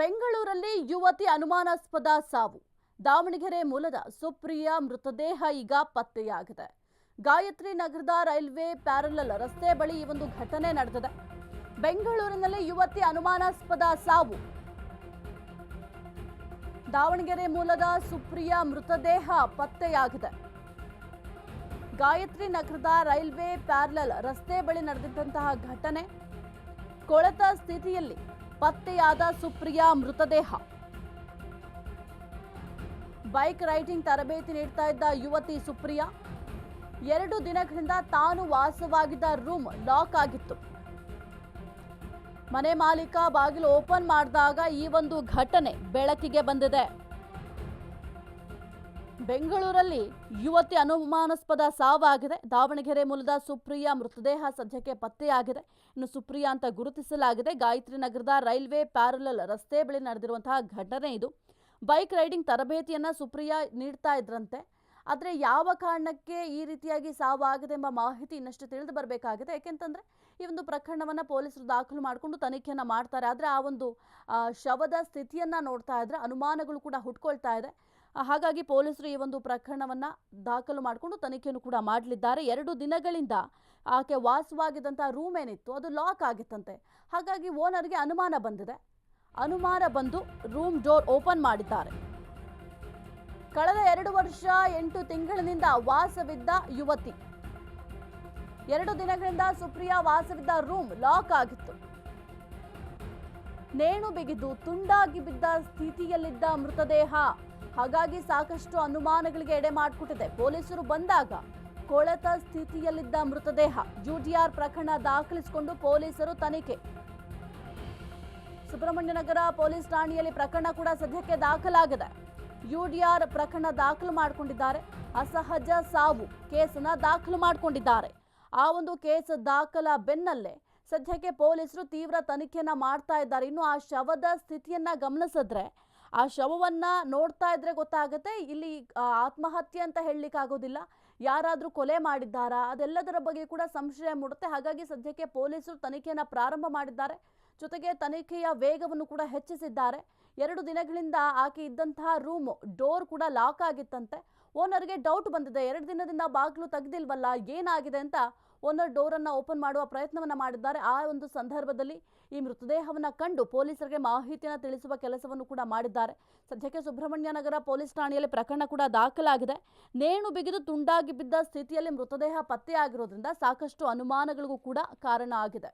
ಬೆಂಗಳೂರಲ್ಲಿ ಯುವತಿ ಅನುಮಾನಾಸ್ಪದ ಸಾವು. ದಾವಣಗೆರೆ ಮೂಲದ ಸುಪ್ರಿಯಾ ಮೃತದೇಹ ಈಗ ಪತ್ತೆಯಾಗಿದೆ. ಗಾಯತ್ರಿ ನಗರದ ರೈಲ್ವೆ ಪ್ಯಾರಲಲ್ ರಸ್ತೆ ಬಳಿ ಈ ಒಂದು ಘಟನೆ ನಡೆದಿದೆ. ಬೆಂಗಳೂರಿನಲ್ಲಿ ಯುವತಿ ಅನುಮಾನಾಸ್ಪದ ಸಾವು. ದಾವಣಗೆರೆ ಮೂಲದ ಸುಪ್ರಿಯಾ ಮೃತದೇಹ ಪತ್ತೆಯಾಗಿದೆ. ಗಾಯತ್ರಿ ನಗರದ ರೈಲ್ವೆ ಪ್ಯಾರಲಲ್ ರಸ್ತೆ ಬಳಿ ನಡೆದಿದ್ದಂತಹ ಘಟನೆ ಕೊಳೆತ ಸ್ಥಿತಿಯಲ್ಲಿ ಪತ್ತೆಯಾದ ಸುಪ್ರಿಯಾ ಮೃತದೇಹ. ಬೈಕ್ ರೈಡಿಂಗ್ ತರಬೇತಿ ನೀಡ್ತಾ ಇದ್ದ ಯುವತಿ ಸುಪ್ರಿಯಾ, ಎರಡು ದಿನಗಳಿಂದ ತಾನು ವಾಸವಾಗಿದ್ದ ರೂಮ್ ಲಾಕ್ ಆಗಿತ್ತು. ಮನೆ ಮಾಲೀಕ ಬಾಗಿಲು ಓಪನ್ ಮಾಡಿದಾಗ ಈ ಒಂದು ಘಟನೆ ಬೆಳಕಿಗೆ ಬಂದಿದೆ. ಬೆಂಗಳೂರಲ್ಲಿ ಯುವತಿ ಅನುಮಾನಾಸ್ಪದ ಸಾವಾಗಿದೆ. ದಾವಣಗೆರೆ ಮೂಲದ ಸುಪ್ರಿಯಾ ಮೃತದೇಹ ಸದ್ಯಕ್ಕೆ ಪತ್ತೆಯಾಗಿದೆ. ಇನ್ನು ಸುಪ್ರಿಯಾ ಅಂತ ಗುರುತಿಸಲಾಗಿದೆ. ಗಾಯತ್ರಿ ನಗರದ ರೈಲ್ವೆ ಪ್ಯಾರಲಲ್ ರಸ್ತೆ ಬಳಿ ನಡೆದಿರುವಂತಹ ಘಟನೆ ಇದು. ಬೈಕ್ ರೈಡಿಂಗ್ ತರಬೇತಿಯನ್ನ ಸುಪ್ರಿಯಾ ನೀಡ್ತಾ ಇದ್ರಂತೆ. ಆದರೆ ಯಾವ ಕಾರಣಕ್ಕೆ ಈ ರೀತಿಯಾಗಿ ಸಾವಾಗಿದೆ ಎಂಬ ಮಾಹಿತಿ ಇನ್ನಷ್ಟು ತಿಳಿದು ಬರಬೇಕಾಗಿದೆ. ಯಾಕೆಂತಂದ್ರೆ ಈ ಒಂದು ಪ್ರಕರಣವನ್ನ ಪೊಲೀಸರು ದಾಖಲು ಮಾಡಿಕೊಂಡು ತನಿಖೆಯನ್ನು ಮಾಡ್ತಾರೆ. ಆದರೆ ಆ ಒಂದು ಶವದ ಸ್ಥಿತಿಯನ್ನ ನೋಡ್ತಾ ಇದ್ರೆ ಅನುಮಾನಗಳು ಕೂಡ ಹುಟ್ಕೊಳ್ತಾ ಇದೆ. ಹಾಗಾಗಿ ಪೊಲೀಸರು ಈ ಒಂದು ಪ್ರಕರಣವನ್ನ ದಾಖಲು ಮಾಡಿಕೊಂಡು ತನಿಖೆಯನ್ನು ಕೂಡ ಮಾಡಲಿದ್ದಾರೆ. ಎರಡು ದಿನಗಳಿಂದ ಆಕೆ ವಾಸವಾಗಿದ್ದಂಥ ರೂಮ್ ಏನಿತ್ತು, ಅದು ಲಾಕ್ ಆಗಿತ್ತಂತೆ. ಹಾಗಾಗಿ ಓನರ್ಗೆ ಅನುಮಾನ ಬಂದಿದೆ. ಅನುಮಾನ ಬಂದು ರೂಮ್ ಡೋರ್ ಓಪನ್ ಮಾಡಿದ್ದಾರೆ. ಕಳೆದ ಎರಡು ವರ್ಷ ಎಂಟು ತಿಂಗಳಿನಿಂದ ವಾಸವಿದ್ದ ಯುವತಿ. ಎರಡು ದಿನಗಳಿಂದ ಸುಪ್ರಿಯಾ ವಾಸವಿದ್ದ ರೂಮ್ ಲಾಕ್ ಆಗಿತ್ತು. ನೇಣು ಬಿಗಿದು ತುಂಡಾಗಿ ಬಿದ್ದ ಸ್ಥಿತಿಯಲ್ಲಿದ್ದ ಮೃತದೇಹ ಹಾಗಾಗಿ ಸಾಕಷ್ಟು ಅನುಮಾನಗಳಿಗೆ ಎಡೆ ಮಾಡಿಕೊಟ್ಟಿದೆ. ಪೊಲೀಸರು ಬಂದಾಗ ಕೊಳೆತ ಸ್ಥಿತಿಯಲ್ಲಿದ್ದ ಮೃತದೇಹ ಯುಟಿಆರ್ ಪ್ರಕರಣ ದಾಖಲಿಸಿಕೊಂಡು ಪೊಲೀಸರು ತನಿಖೆ. ಸುಬ್ರಹ್ಮಣ್ಯನಗರ ಪೊಲೀಸ್ ಠಾಣೆಯಲ್ಲಿ ಪ್ರಕರಣ ಕೂಡ ಸದ್ಯಕ್ಕೆ ದಾಖಲಾಗಿದೆ. ಯುಡಿಆರ್ ಪ್ರಕರಣ ದಾಖಲು ಮಾಡಿಕೊಂಡಿದ್ದಾರೆ. ಅಸಹಜ ಸಾವು ಕೇಸನ್ನ ದಾಖಲು ಮಾಡಿಕೊಂಡಿದ್ದಾರೆ. ಆ ಒಂದು ಕೇಸ್ ದಾಖಲ ಬೆನ್ನಲ್ಲೇ ಸದ್ಯಕ್ಕೆ ಪೊಲೀಸರು ತೀವ್ರ ತನಿಖೆಯನ್ನ ಮಾಡ್ತಾ ಇದ್ದಾರೆ. ಇನ್ನು ಆ ಶವದ ಸ್ಥಿತಿಯನ್ನ ಗಮನಿಸಿದ್ರೆ ಆ ಶವವನ್ನ ನೋಡ್ತಾ ಇದ್ರೆ ಗೊತ್ತಾಗುತ್ತೆ, ಇಲ್ಲಿ ಆತ್ಮಹತ್ಯೆ ಅಂತ ಹೇಳಲಿಕ್ಕೆ ಆಗೋದಿಲ್ಲ ಯಾರಾದರೂ ಕೊಲೆ ಮಾಡಿದ್ದಾರಾ, ಅದೆಲ್ಲದರ ಬಗ್ಗೆ ಕೂಡ ಸಂಶಯ ಮೂಡುತ್ತೆ. ಹಾಗಾಗಿ ಸದ್ಯಕ್ಕೆ ಪೊಲೀಸರು ತನಿಖೆಯನ್ನು ಪ್ರಾರಂಭ ಮಾಡಿದ್ದಾರೆ. ಜೊತೆಗೆ ತನಿಖೆಯ ವೇಗವನ್ನು ಕೂಡ ಹೆಚ್ಚಿಸಿದ್ದಾರೆ. ಎರಡು ದಿನಗಳಿಂದ ಆಕೆ ಇದ್ದಂತಹ ರೂಮ್ ಡೋರ್ ಕೂಡ ಲಾಕ್ ಆಗಿತ್ತಂತೆ. ಓನರ್ಗೆ ಡೌಟ್ ಬಂದಿದೆ. ಎರಡು ದಿನದಿಂದ ಬಾಗಿಲು ತೆಗೆದಿಲ್ವಲ್ಲ, ಏನಾಗಿದೆ ಅಂತ ಓನರ್ ಡೋರನ್ನು ಓಪನ್ ಮಾಡುವ ಪ್ರಯತ್ನವನ್ನು ಮಾಡಿದ್ದಾರೆ. ಆ ಒಂದು ಸಂದರ್ಭದಲ್ಲಿ ಈ ಮೃತದೇಹವನ್ನ ಕಂಡು ಪೊಲೀಸರಿಗೆ ಮಾಹಿತಿಯನ್ನು ತಿಳಿಸುವ ಕೆಲಸವನ್ನು ಕೂಡ ಮಾಡಿದ್ದಾರೆ. ಸದ್ಯಕ್ಕೆ ಸುಬ್ರಹ್ಮಣ್ಯ ನಗರ ಪೊಲೀಸ್ ಠಾಣೆಯಲ್ಲಿ ಪ್ರಕರಣ ಕೂಡ ದಾಖಲಾಗಿದೆ. ನೇಣು ಬಿಗಿದು ತುಂಡಾಗಿ ಬಿದ್ದ ಸ್ಥಿತಿಯಲ್ಲಿ ಮೃತದೇಹ ಪತ್ತೆಯಾಗಿರೋದ್ರಿಂದ ಸಾಕಷ್ಟು ಅನುಮಾನಗಳಿಗೂ ಕೂಡ ಕಾರಣ ಆಗಿದೆ.